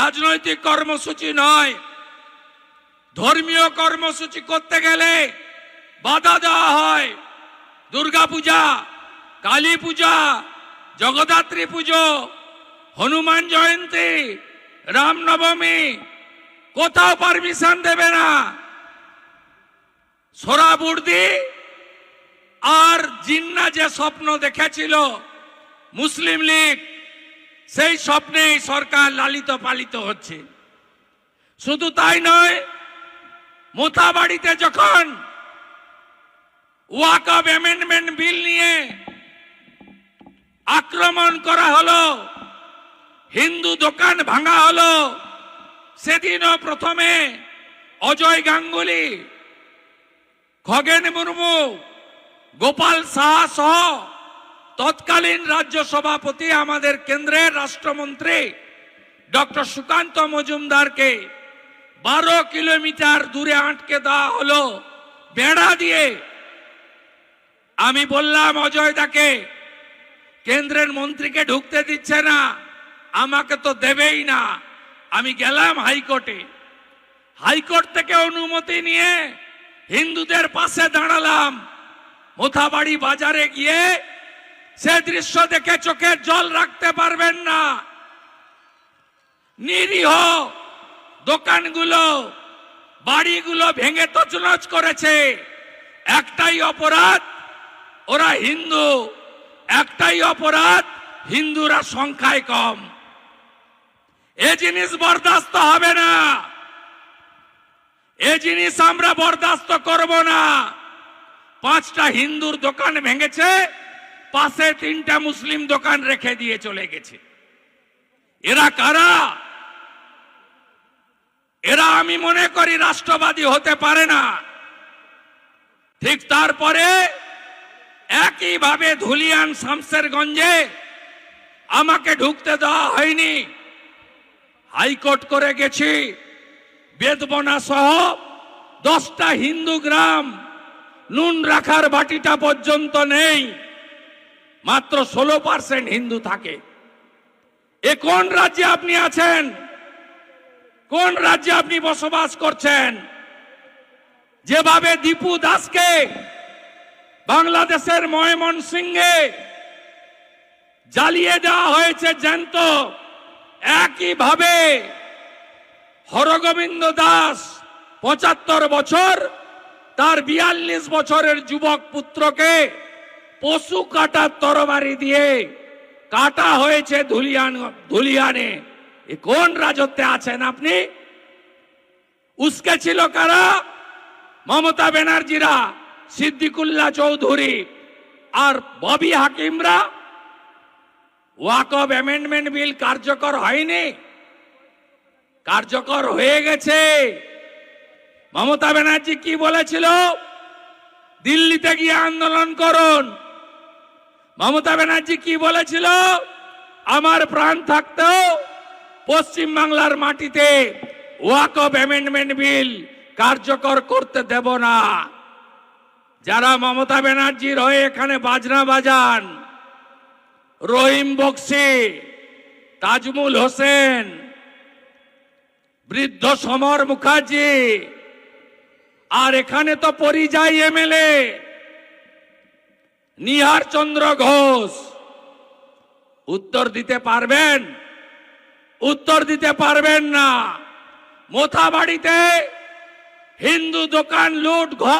রাজনৈতিক কর্মসূচি নয়। ধর্মীয় কর্মসূচি করতে গেলে বাধা দেওয়া হয়। দুর্গা পূজা, কালী পূজা, জগদ্ধাত্রী পুজো, হনুমান জয়ন্তী রামনবমী কোথাও পারমিশন দেবে না। সোরাবুর্দি আর জিন্না যে স্বপ্ন দেখেছিল মুসলিম লীগ সেই স্বপ্নেই সরকার লালিত পালিত হচ্ছে। শুধু তাই নয় মোথাবাড়িতে যখন ওয়াকআপ অ্যামেন্ডমেন্ট বিল নিয়ে আক্রমণ করা হলো, হিন্দু দোকান ভাঙা হলো, সেদিনও প্রথমে অজয় গাঙ্গুলি, খগেন মুর্মু, গোপাল শাহ সহ তৎকালীন রাজ্য সভাপতি আমাদের কেন্দ্রের রাষ্ট্রমন্ত্রী ডক্টর সুকান্ত মজুমদারকে বারো কিলোমিটার দূরে আটকে দেওয়া হলো, বেড়া দিয়ে। আমি বললাম, অজয় দাকে, কেন্দ্রের মন্ত্রীকে ঢুকতে দিচ্ছে না, আমাকে তো দেবেই না। আমি গেলাম হাইকোর্টে। হাইকোর্ট থেকে অনুমতি নিয়ে হিন্দুদের পাশে দাঁড়ালাম। মোথাবাড়ি বাজারে গিয়ে সে দৃশ্য দেখে চোখের জল রাখতে পারবেন না। নিরীহ দোকানগুলো, বাড়িগুলো ভেঙে তছনছ করেছে। একটাই অপরাধ, ওরা হিন্দু। একটাই অপরাধ, হিন্দুরা সংখ্যায় কম। এ জিনিস বরদাস্ত হবে না। এ জিনিস আমরা বরদাস্ত করব না। পাঁচটা হিন্দুর দোকান ভেঙেছে পাশে তিনটা মুসলিম দোকান রেখে দিয়ে চলে গেছে। এরা কারা? এরা আমি মনে করি রাষ্ট্রবাদী হতে পারে না। ঠিক তারপরে একইভাবে ধুলিয়ান শামসেরগঞ্জে আমাকে ঢুকতে দেওয়া হয়নি। হাইকোর্ট করে গেছি। বেদবনা সহ দশটা হিন্দু গ্রাম নুন রাখার বাটিটা পর্যন্ত নেই। মাত্র ষোলো পার্সেন্ট হিন্দু থাকে। এ কোন রাজ্যে আপনি আছেন? কোন রাজ্যে আপনি বসবাস করছেন? যেভাবে দীপু দাসকে বাংলাদেশের ময়মন সিংহে জ্বালিয়ে দেওয়া হয়েছে জ্যান্ত, একইভাবে হরগোবিন্দ দাস পঁচাত্তর বছর, তার বিয়াল্লিশ বছরের যুবক পুত্রকে পশু কাটার তরবারি দিয়ে কাটা হয়েছে ধুলিয়ান, ধুলিয়ানে। এ কোন রাজত্বে আছেন আপনি? উস্কে ছিল কারা? মমতা ব্যানার্জিরা, সিদ্দিকুল্লাহ চৌধুরী আর ববি হাকিমরা? ওয়াক ওয়াকব অ্যামেন্ডমেন্ট বিল কার্যকর হয়নি? কার্যকর হয়ে গেছে। মমতা ব্যানার্জি কি বলেছিল? দিল্লিতে গিয়ে আন্দোলন করুন। মমতা ব্যানার্জি কি বলেছিল? আমার প্রাণ থাকতেও পশ্চিম বাংলার মাটিতে ওয়াক অফ অ্যামেন্ডমেন্ট বিল কার্যকর করতে দেব না। যারা মমতা ব্যানার্জির হয়ে এখানে বাজনা বাজান, রহিম বক্সি, তাজমুল হোসেন, বৃদ্ধ সমর মুখার্জি, আর এখানে তো পরিযায়ী এমএলএ নিহার চন্দ্র ঘোষ। উত্তর দিতে পারবেন? উত্তর দিতে পারবেন না। মোথাবাড়িতে হিন্দু দোকান লুট ঘর